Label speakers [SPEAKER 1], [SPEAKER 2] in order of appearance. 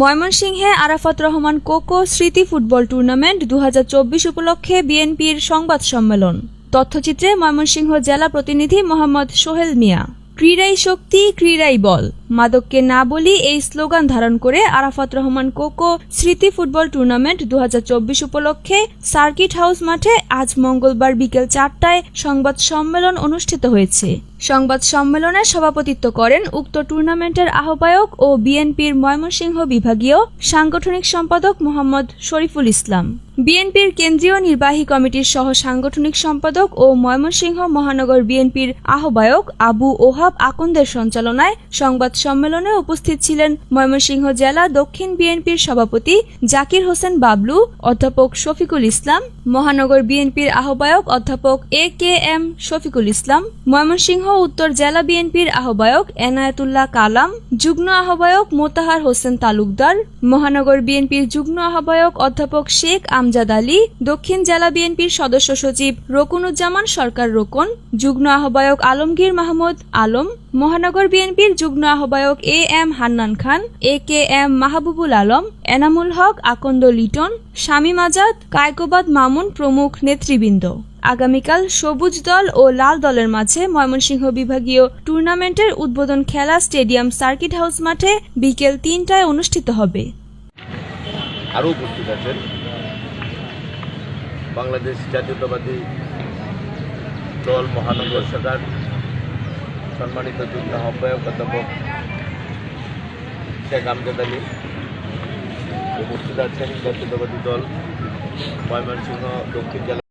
[SPEAKER 1] ময়মনসিংহে আরাফাত রহমান কোকো স্মৃতি football tournament দু হাজার চব্বিশ উপলক্ষে বিএনপির সংবাদ সম্মেলন। তথ্যচিত্রে ময়মনসিংহ জেলা প্রতিনিধি মোহাম্মদ সোহেল মিয়া। ক্রীড়াই শক্তি, ক্রীড়াই বল। মাদককে না বলি এই স্লোগান ধারণ করে আরাফাত রহমান কোকো স্মৃতি ফুটবল টুর্নামেন্ট দু হাজার চব্বিশ উপলক্ষে সার্কিট হাউস মাঠে আজ মঙ্গলবার বিকেল চারটায় সংবাদ সম্মেলন অনুষ্ঠিত হয়েছে। সংবাদ সম্মেলনে সভাপতিত্ব করেন উক্ত টুর্নামেন্টের আহ্বায়ক ও বিএনপির ময়মনসিংহ বিভাগীয় সাংগঠনিক সম্পাদক মোহাম্মদ শরীফুল ইসলাম। বিএনপির কেন্দ্রীয় নির্বাহী কমিটির সহ সাংগঠনিক সম্পাদক ও ময়মনসিংহ মহানগর বিএনপির আহ্বায়ক আবু ওহাব আকন্দের সঞ্চালনায় সংবাদ সম্মেলনে উপস্থিত ছিলেন ময়মনসিংহ জেলা দক্ষিণ বিএনপির সভাপতি জাকির হোসেন বাবলু, অধ্যাপক শফিকুল ইসলাম, মহানগর বিএনপির আহ্বায়ক অধ্যাপক A K M Shafiqul Islam, Mymensingh উত্তর জেলা বিএনপির আহ্বায়ক এনায়েতুল্লাহ কালাম, যুগ্ম আহ্বায়ক মোতাহার হোসেন তালুকদার, মহানগর বিএনপির যুগ্ম আহ্বায়ক অধ্যাপক শেখ আমজাদ আলী, দক্ষিণ জেলা বিএনপির সদস্য সচিব রকুনুজ্জামান সরকার রোকন, যুগ্ম আহ্বায়ক আলমগীর মাহমুদ আলম মহানগর বিএনপির যুগ্ম আহ্বায়ক A M Hannan Khan, A K M Mahbubul Alam, Enamul Haque, Akanda Liton, Shamim Azad, Kaikobad Mamun প্রমুখ নেতৃবৃন্দ। আগামীকাল সবুজ দল ও লাল দলের মাঝে ময়মনসিংহ বিভাগীয় টুর্নামেন্টের উদ্বোধন খেলা স্টেডিয়াম সার্কিট হাউস মাঠে বিকেল তিনটায় অনুষ্ঠিত হবে।
[SPEAKER 2] আরও উপস্থিত আছেন বাংলাদেশ জাতীয়তাবাদী দল মহানগর শাখার সম্মানিত যুগ্ম আহ্বায়ক অধ্যাপক শেখ আমজাদ আলী উপস্থিত আছেন জাতীয়তাবাদী দল ময়মনসিংহ দক্ষিণ জেলা